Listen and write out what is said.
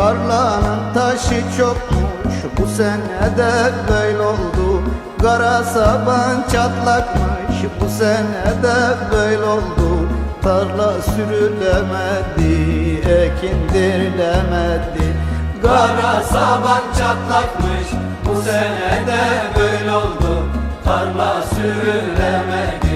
Tarlanın taşı çokmuş bu sene de böyle oldu. Kara saban çatlakmış bu sene de böyle oldu. Tarla sürülemedi, ekindirilemedi Kara saban çatlakmış Bu sene de böyle oldu. Tarla sürülemedi.